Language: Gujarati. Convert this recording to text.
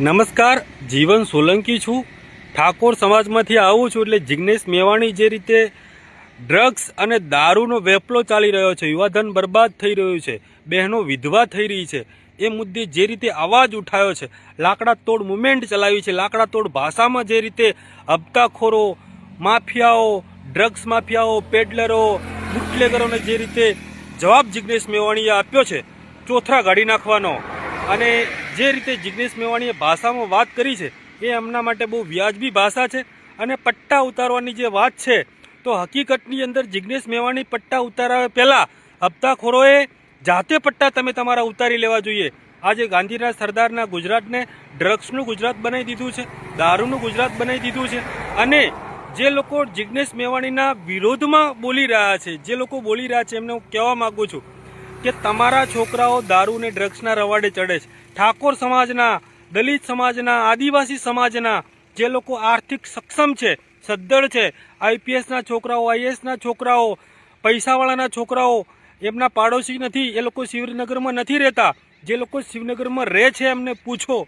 નમસ્કાર, જીવન સોલંકી છું. ઠાકોર સમાજમાંથી આવું છું એટલે જિગ્નેશ મેવાણી જે રીતે ડ્રગ્સ અને દારૂનો વેપલો ચાલી રહ્યો છે, યુવાધન બરબાદ થઈ રહ્યું છે, બહેનો વિધવા થઈ રહી છે, એ મુદ્દે જે રીતે અવાજ ઉઠાયો છે, લાકડા તોડ મુવમેન્ટ ચલાવી છે, લાકડા તોડ ભાષામાં જે રીતે હપ્તાખોરો, માફિયાઓ, ડ્રગ્સ માફિયાઓ, પેડલરો, બુટલેગરોને જે રીતે જવાબ જિગ્નેશ મેવાણીએ આપ્યો છે, ચોથરા ગાડી નાખવાનો. અને જે રીતે જિગ્નેશ મેવાણીએ ભાષામાં વાત કરી છે, એ એમના માટે બહુ વ્યાજબી ભાષા છે અને પટ્ટા ઉતારવાની જે વાત છે, તો હકીકતની અંદર જિગ્નેશ મેવાણી પટ્ટા ઉતારાવે પહેલાં હપ્તાખોરોએ જાતે પટ્ટા તમે તમારા ઉતારી લેવા જોઈએ. આજે ગાંધીના સરદારના ગુજરાતને ડ્રગ્સનું ગુજરાત બનાવી દીધું છે, દારૂનું ગુજરાત બનાવી દીધું છે અને જે લોકો જિગ્નેશ મેવાણીના વિરોધમાં બોલી રહ્યા છે, જે લોકો બોલી રહ્યા છે એમને હું કહેવા માગું છું કે તમારા છોકરાઓ દારૂ ને ડ્રગ્સના રવાડે ચડે છે. ઠાકોર સમાજના, દલિત સમાજના, આદિવાસી સમાજના જે લોકો આર્થિક સક્ષમ છે, સદ્ધર છે આઈપીએસના છોકરાઓ આઈએસના છોકરાઓ, પૈસાવાળાના છોકરાઓ, એમના પાડોશી નથી, એ લોકો શિવનગરમાં નથી રહેતા. જે લોકો શિવનગરમાં રહે છે એમને પૂછો.